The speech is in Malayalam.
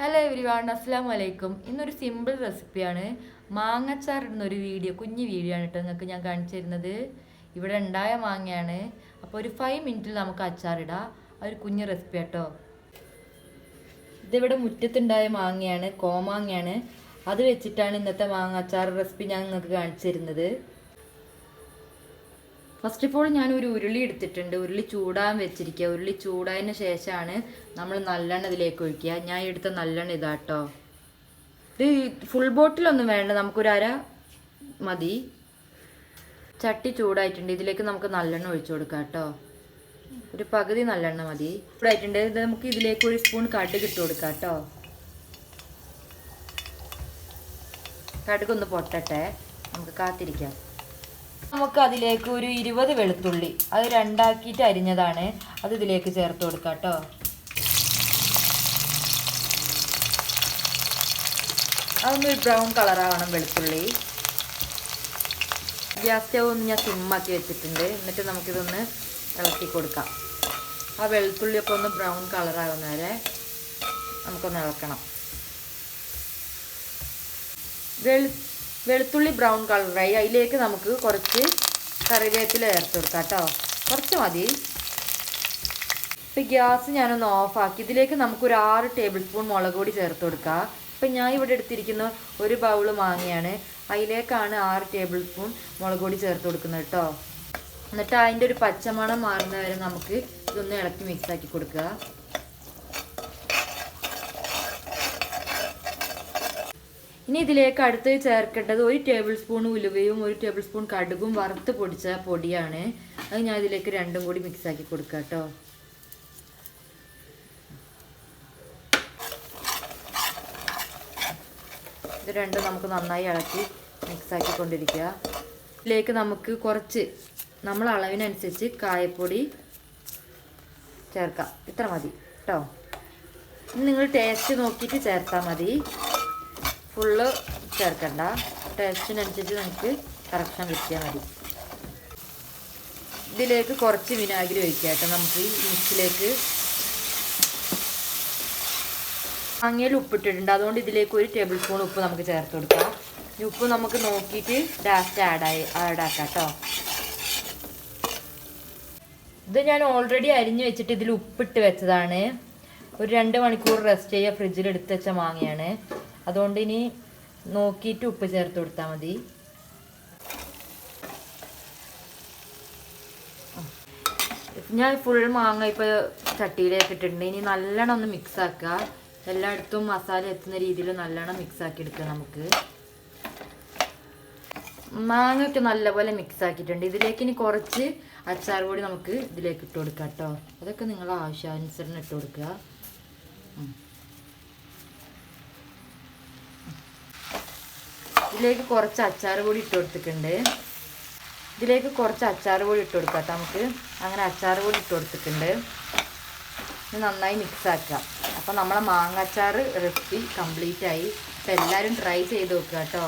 ഹലോ എവരി വൺ അസ്സാം വലൈക്കും ഇന്നൊരു സിമ്പിൾ റെസിപ്പിയാണ് മാങ്ങച്ചാർ ഇടുന്ന വീഡിയോ കുഞ്ഞു വീഡിയോ ആണ് കേട്ടോ നിങ്ങൾക്ക് ഞാൻ കാണിച്ചു തരുന്നത്. ഇവിടെ ഉണ്ടായ മാങ്ങയാണ്. അപ്പോൾ ഒരു ഫൈവ് മിനിറ്റിൽ നമുക്ക് അച്ചാറിടാം ആ ഒരു കുഞ്ഞു റെസിപ്പി കേട്ടോ ഇതിവിടെ മുറ്റത്തുണ്ടായ മാങ്ങയാണ് കോമാങ്ങയാണ്. അത് വെച്ചിട്ടാണ് ഇന്നത്തെ മാങ്ങ അച്ചാർ റെസിപ്പി ഞാൻ നിങ്ങൾക്ക് കാണിച്ചു തരുന്നത്. ഫസ്റ്റ് ഓഫ് ഓൾ ഞാൻ ഒരു ഉരുളി എടുത്തിട്ടുണ്ട്. ഉരുളി ചൂടാൻ വെച്ചിരിക്കുക ഉരുളി ചൂടായതിന് ശേഷമാണ് നമ്മൾ നല്ലെണ്ണ ഇതിലേക്ക് ഒഴിക്കുക. ഞാൻ എടുത്ത നല്ലെണ്ണ ഇതാട്ടോ. ഇത് ഫുൾ ബോട്ടിലൊന്നും വേണ്ട. നമുക്കൊരു അര മതി. ചട്ടി ചൂടായിട്ടുണ്ട്. ഇതിലേക്ക് നമുക്ക് നല്ലെണ്ണ ഒഴിച്ചു കൊടുക്കാം കേട്ടോ. ഒരു പകുതി നല്ലെണ്ണ മതി. ചൂടായിട്ടുണ്ട്. ഇത് നമുക്ക് ഇതിലേക്ക് ഒരു സ്പൂൺ കടുക് ഇട്ട് കൊടുക്കാം കേട്ടോ. കടുക് ഒന്ന് പൊട്ടട്ടെ. നമുക്ക് കാത്തിരിക്കാം. നമുക്ക് അതിലേക്ക് ഒരു ഇരുപത് വെളുത്തുള്ളി അത് രണ്ടാക്കിയിട്ട് അരിഞ്ഞതാണ്. അത് ഇതിലേക്ക് ചേർത്ത് കൊടുക്കാം കേട്ടോ. അതൊന്നൊരു ബ്രൗൺ കളറാവണം വെളുത്തുള്ളി. ഗ്യാസ് സ്റ്റവ് ഒന്ന് ഞാൻ സിമ്മാക്കി വെച്ചിട്ടുണ്ട്. എന്നിട്ട് നമുക്കിതൊന്ന് ഇളക്കി കൊടുക്കാം. ആ വെളുത്തുള്ളിയൊക്കെ ഒന്ന് ബ്രൗൺ കളറാകുന്ന വരെ നമുക്കൊന്ന് ഇളക്കണം. വെളു വെളുത്തുള്ളി ബ്രൗൺ കളറായി അതിലേക്ക് നമുക്ക് കുറച്ച് കറിവേപ്പില ചേർത്ത് കൊടുക്കാം കേട്ടോ. കുറച്ച് മതി. ഇപ്പം ഗ്യാസ് ഞാനൊന്ന് ഓഫാക്കി ഇതിലേക്ക് നമുക്കൊരു ആറ് ടേബിൾ സ്പൂൺ മുളക് പൊടി ചേർത്ത് കൊടുക്കാം. ഇപ്പം ഞാൻ ഇവിടെ എടുത്തിരിക്കുന്ന ഒരു ബൗൾ മാങ്ങയാണ്. അതിലേക്കാണ് ആറ് ടേബിൾ സ്പൂൺ മുളക് പൊടി ചേർത്ത് കൊടുക്കുന്നത് കേട്ടോ. എന്നിട്ട് അതിന്റെ ഒരു പച്ചമണം മാറുന്നവരെ നമുക്ക് ഇതൊന്ന് ഇളക്കി മിക്സാക്കി കൊടുക്കുക. ഇനി ഇതിലേക്ക് അടുത്ത് ചേർക്കേണ്ടത് ഒരു ടേബിൾ സ്പൂൺ ഉലുവയും ഒരു ടേബിൾ സ്പൂൺ കടുകും വറുത്ത് പൊടിച്ച പൊടിയാണ്. അത് ഞാൻ ഇതിലേക്ക് രണ്ടും കൂടി മിക്സ് ആക്കി കൊടുക്കാം കേട്ടോ ഇത് രണ്ടും നമുക്ക് നന്നായി ഇളക്കി മിക്സ് ആക്കിക്കൊണ്ടിരിക്കുക ഇതിലേക്ക് നമുക്ക് കുറച്ച് നമ്മൾ അളവിനനുസരിച്ച് കായപ്പൊടി ചേർക്കാം. ഇത്ര മതി കേട്ടോ നിങ്ങൾ ടേസ്റ്റ് നോക്കിയിട്ട് ചേർത്താൽ മതി. ഫുള്ള് ചേർക്കണ്ട. ടേസ്റ്റിനനുസരിച്ച് നമുക്ക് കറക്ഷൻ വെച്ചാൽ മതി. ഇതിലേക്ക് കുറച്ച് വിനാഗിരി ഒഴിക്കാം കേട്ടോ. നമുക്ക് ഈ മിക്സിലേക്ക് മാങ്ങയിൽ ഉപ്പിട്ടിട്ടുണ്ട്. അതുകൊണ്ട് ഇതിലേക്ക് ഒരു ടേബിൾ സ്പൂൺ ഉപ്പ് നമുക്ക് ചേർത്ത് കൊടുക്കാം. ഉപ്പ് നമുക്ക് നോക്കിയിട്ട് ലാസ്റ്റ് ആഡായി ആയി ആഡ് ആക്കാം കേട്ടോ. ഇത് ഞാൻ ഓൾറെഡി അരിഞ്ഞു വെച്ചിട്ട് ഇതിൽ ഉപ്പിട്ട് വെച്ചതാണ്. ഒരു രണ്ട് മണിക്കൂർ റെസ്റ്റ് ചെയ്യുക ഫ്രിഡ്ജിൽ എടുത്ത് വെച്ച മാങ്ങയാണ്. അതുകൊണ്ട് ഇനി നോക്കിയിട്ട് ഉപ്പ് ചേർത്ത് കൊടുത്താൽ മതി. ഞാൻ ഫുൾ മാങ്ങ ഇപ്പോൾ ചട്ടിയിലേക്ക് ഇട്ടിട്ടുണ്ട്. ഇനി നല്ലോണം ഒന്ന് മിക്സ് ആക്കുക. എല്ലായിടത്തും മസാല എത്തുന്ന രീതിയിൽ നല്ലോണം മിക്സ് ആക്കി എടുക്കുക നമുക്ക്. മാങ്ങയൊക്കെ നല്ലപോലെ മിക്സ് ആക്കിയിട്ടുണ്ട്. ഇതിലേക്ക് ഇനി കുറച്ച് അച്ചാർ പൊടി നമുക്ക് ഇതിലേക്ക് ഇട്ട് കൊടുക്കാം കേട്ടോ. അതൊക്കെ നിങ്ങളുടെ ആവശ്യാനുസരണം ഇട്ട് കൊടുക്കുക. ഇതിലേക്ക് കുറച്ച് അച്ചാർ കൂടി ഇട്ട് കൊടുത്തിട്ടുണ്ട്. ഇതിലേക്ക് കുറച്ച് അച്ചാർ കൂടി ഇട്ട് കൊടുക്കാം നമുക്ക്. അങ്ങനെ അച്ചാർ കൂടി ഇട്ട് കൊടുത്തിട്ടുണ്ട്. ഇത് നന്നായി മിക്സ് ആക്കുക അപ്പോൾ നമ്മളെ മാങ്ങ അച്ചാർ റെസിപ്പി കംപ്ലീറ്റ് ആയി. അപ്പോൾ എല്ലാവരും ട്രൈ ചെയ്ത് നോക്കുക കേട്ടോ.